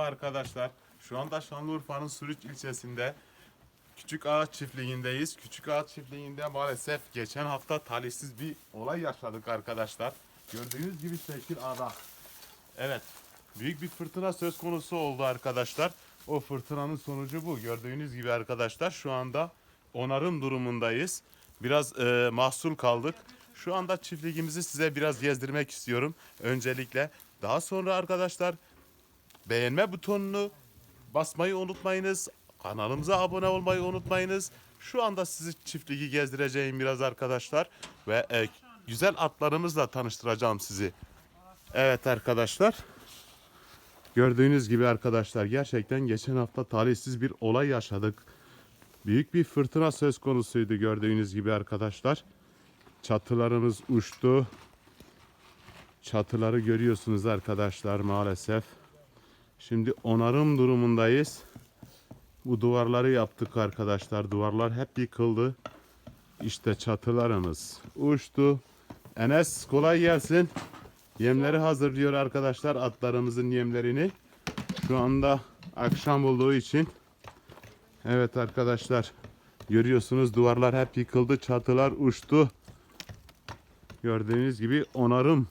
Arkadaşlar şu anda Şanlıurfa'nın Suruç ilçesinde Küçük Ağaç Çiftliği'ndeyiz. Küçük Ağaç Çiftliği'nde maalesef geçen hafta talihsiz bir olay yaşadık arkadaşlar. Gördüğünüz gibi şekil ada. Evet büyük bir fırtına söz konusu oldu arkadaşlar. O fırtınanın sonucu bu. Gördüğünüz gibi arkadaşlar şu anda onarım durumundayız. Biraz e, mahsul kaldık. Şu anda çiftliğimizi size biraz gezdirmek istiyorum. Öncelikle daha sonra arkadaşlar beğenme butonunu basmayı unutmayınız. Kanalımıza abone olmayı unutmayınız. Şu anda sizi çiftliği gezdireceğim biraz arkadaşlar. Ve e, güzel atlarımızla tanıştıracağım sizi. Evet arkadaşlar. Gördüğünüz gibi arkadaşlar gerçekten geçen hafta talihsiz bir olay yaşadık. Büyük bir fırtına söz konusuydu gördüğünüz gibi arkadaşlar. Çatılarımız uçtu. Çatıları görüyorsunuz arkadaşlar maalesef. Şimdi onarım durumundayız. Bu duvarları yaptık arkadaşlar. Duvarlar hep yıkıldı. İşte çatılarımız uçtu. Enes kolay gelsin. Yemleri hazırlıyor arkadaşlar atlarımızın yemlerini. Şu anda akşam olduğu için Evet arkadaşlar görüyorsunuz duvarlar hep yıkıldı çatılar uçtu. Gördüğünüz gibi onarım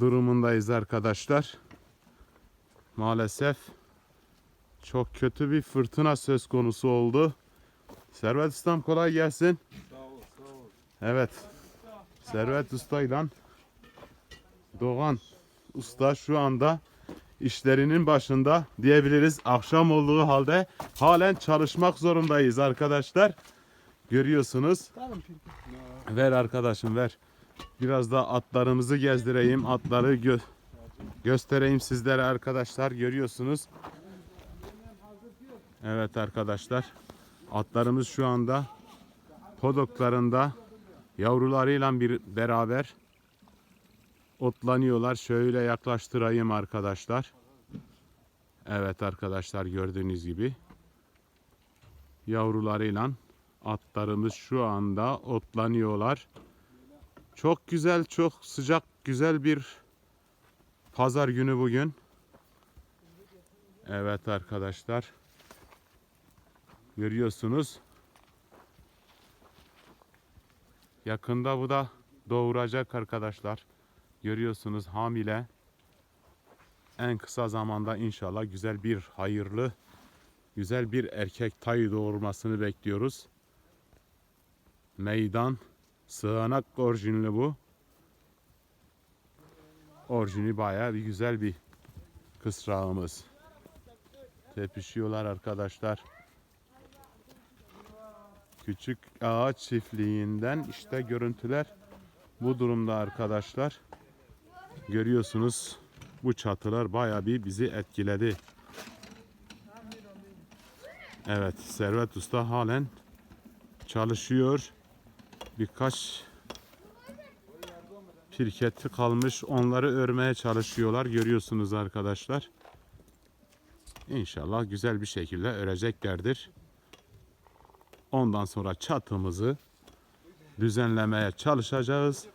durumundayız arkadaşlar. Maalesef çok kötü bir fırtına söz konusu oldu. Servet Ustam kolay gelsin. Evet. Servet Usta ile Doğan Usta şu anda işlerinin başında diyebiliriz. Akşam olduğu halde halen çalışmak zorundayız arkadaşlar. Görüyorsunuz. Ver arkadaşım ver. Biraz da atlarımızı gezdireyim. Atları gö- göstereyim sizlere arkadaşlar. Görüyorsunuz. Evet arkadaşlar. Atlarımız şu anda podoklarında yavrularıyla bir beraber otlanıyorlar. Şöyle yaklaştırayım arkadaşlar. Evet arkadaşlar gördüğünüz gibi yavrularıyla atlarımız şu anda otlanıyorlar. Çok güzel, çok sıcak, güzel bir pazar günü bugün. Evet arkadaşlar. Görüyorsunuz. Yakında bu da doğuracak arkadaşlar. Görüyorsunuz hamile. En kısa zamanda inşallah güzel bir hayırlı, güzel bir erkek tayı doğurmasını bekliyoruz. Meydan sığanak orijinli bu. Orijini bayağı bir güzel bir kısrağımız. Tepişiyorlar arkadaşlar. Küçük ağaç çiftliğinden işte görüntüler bu durumda arkadaşlar. Görüyorsunuz bu çatılar bayağı bir bizi etkiledi. Evet Servet Usta halen çalışıyor. Birkaç pirketi kalmış onları örmeye çalışıyorlar görüyorsunuz arkadaşlar. İnşallah güzel bir şekilde öreceklerdir. Ondan sonra çatımızı düzenlemeye çalışacağız.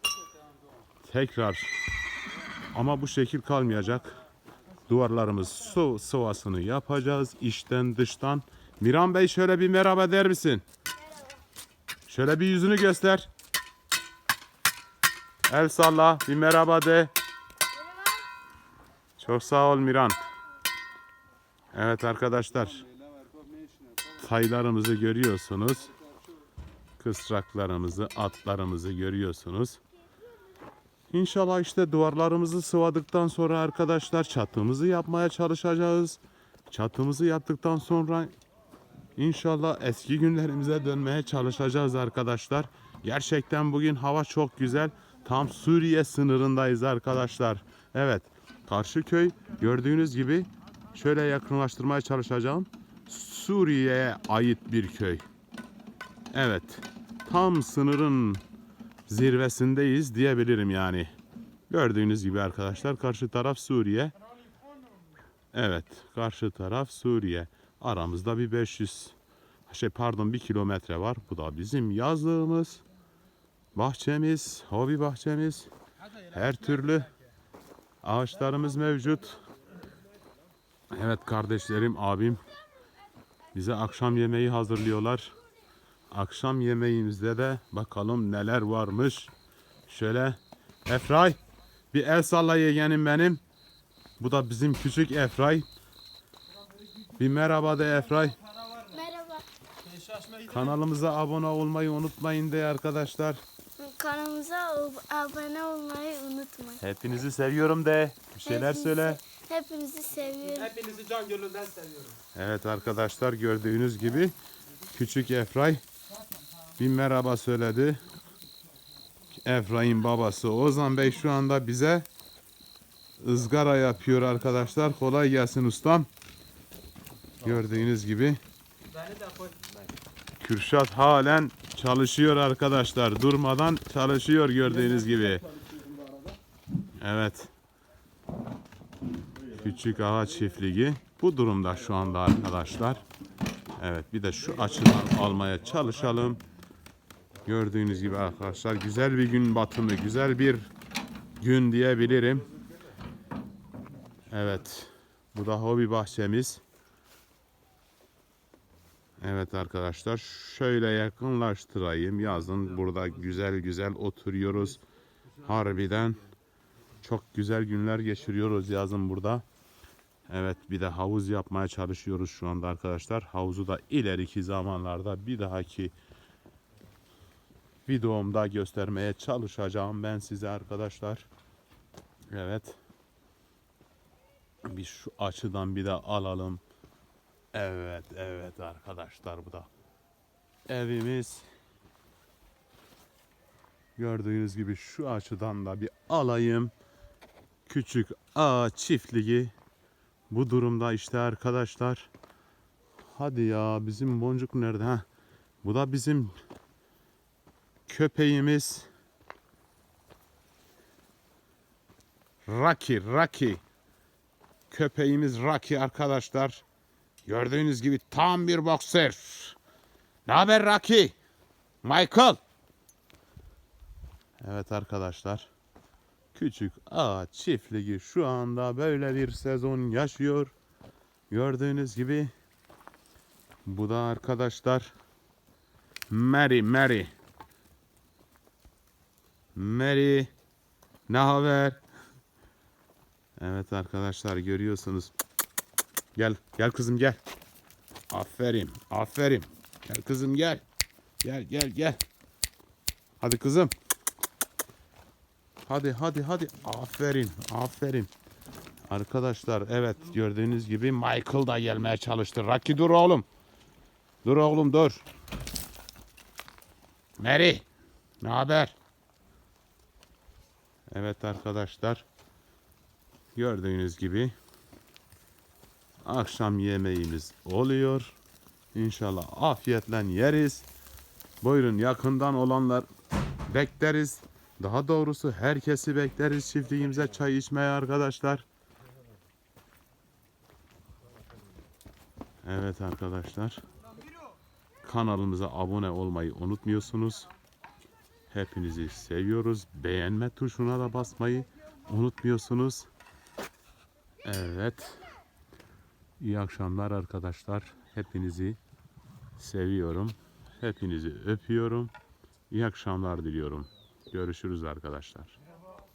Tekrar ama bu şekil kalmayacak. Duvarlarımız su sıvasını yapacağız içten dıştan. Miran Bey şöyle bir merhaba der misin? Şöyle bir yüzünü göster. El salla bir merhaba de. Çok sağ ol Miran. Evet arkadaşlar. Taylarımızı görüyorsunuz. Kısraklarımızı, atlarımızı görüyorsunuz. İnşallah işte duvarlarımızı sıvadıktan sonra arkadaşlar çatımızı yapmaya çalışacağız. Çatımızı yaptıktan sonra inşallah eski günlerimize dönmeye çalışacağız arkadaşlar. Gerçekten bugün hava çok güzel. Tam Suriye sınırındayız arkadaşlar. Evet. Karşıköy gördüğünüz gibi şöyle yakınlaştırmaya çalışacağım. Suriye'ye ait bir köy. Evet. Tam sınırın zirvesindeyiz diyebilirim yani. Gördüğünüz gibi arkadaşlar karşı taraf Suriye. Evet, karşı taraf Suriye. Aramızda bir 500 şey pardon bir kilometre var. Bu da bizim yazlığımız. Bahçemiz, hobi bahçemiz. Her türlü ağaçlarımız mevcut. Evet kardeşlerim, abim bize akşam yemeği hazırlıyorlar. Akşam yemeğimizde de bakalım neler varmış. Şöyle Efray bir el salla yeğenim benim. Bu da bizim küçük Efray. Bir merhaba de Efray. Kanalımıza abone olmayı unutmayın de arkadaşlar. Kanalımıza ab- abone olmayı unutmayın. Hepinizi seviyorum de. Bir şeyler Hepinizi- söyle. Hepinizi seviyorum. Hepinizi can gönülden seviyorum. Evet arkadaşlar gördüğünüz gibi küçük Efray bir merhaba söyledi. Efray'ın babası Ozan Bey şu anda bize ızgara yapıyor arkadaşlar. Kolay gelsin ustam. Gördüğünüz gibi. Kürşat halen çalışıyor arkadaşlar. Durmadan çalışıyor gördüğünüz gibi. Evet. Küçük ağaç çiftliği bu durumda şu anda arkadaşlar. Evet bir de şu açıdan almaya çalışalım. Gördüğünüz gibi arkadaşlar güzel bir gün batımı, güzel bir gün diyebilirim. Evet. Bu da hobi bahçemiz. Evet arkadaşlar şöyle yakınlaştırayım. Yazın burada güzel güzel oturuyoruz. Harbiden çok güzel günler geçiriyoruz yazın burada. Evet bir de havuz yapmaya çalışıyoruz şu anda arkadaşlar. Havuzu da ileriki zamanlarda bir dahaki videomda göstermeye çalışacağım ben size arkadaşlar. Evet. Bir şu açıdan bir de alalım. Evet, evet arkadaşlar bu da evimiz. Gördüğünüz gibi şu açıdan da bir alayım. Küçük ağaç çiftliği. Bu durumda işte arkadaşlar. Hadi ya bizim boncuk nerede? ha? Bu da bizim köpeğimiz. Rocky, Rocky. Köpeğimiz Rocky arkadaşlar. Gördüğünüz gibi tam bir boxer. Ne haber Rocky? Michael. Evet arkadaşlar. Küçük ağaç çiftliği şu anda böyle bir sezon yaşıyor. Gördüğünüz gibi. Bu da arkadaşlar. Mary, Mary. Mary. Ne haber? Evet arkadaşlar görüyorsunuz. Gel, gel kızım gel. Aferin, aferin. Gel kızım gel. Gel, gel, gel. Hadi kızım. Hadi, hadi, hadi. Aferin, aferin. Arkadaşlar evet gördüğünüz gibi Michael da gelmeye çalıştı. Rocky dur oğlum. Dur oğlum dur. Mary. Ne haber? Evet arkadaşlar. Gördüğünüz gibi akşam yemeğimiz oluyor. İnşallah afiyetle yeriz. Buyurun yakından olanlar bekleriz. Daha doğrusu herkesi bekleriz çiftliğimize çay içmeye arkadaşlar. Evet arkadaşlar. Kanalımıza abone olmayı unutmuyorsunuz. Hepinizi seviyoruz. Beğenme tuşuna da basmayı unutmuyorsunuz. Evet. İyi akşamlar arkadaşlar. Hepinizi seviyorum. Hepinizi öpüyorum. İyi akşamlar diliyorum. Görüşürüz arkadaşlar.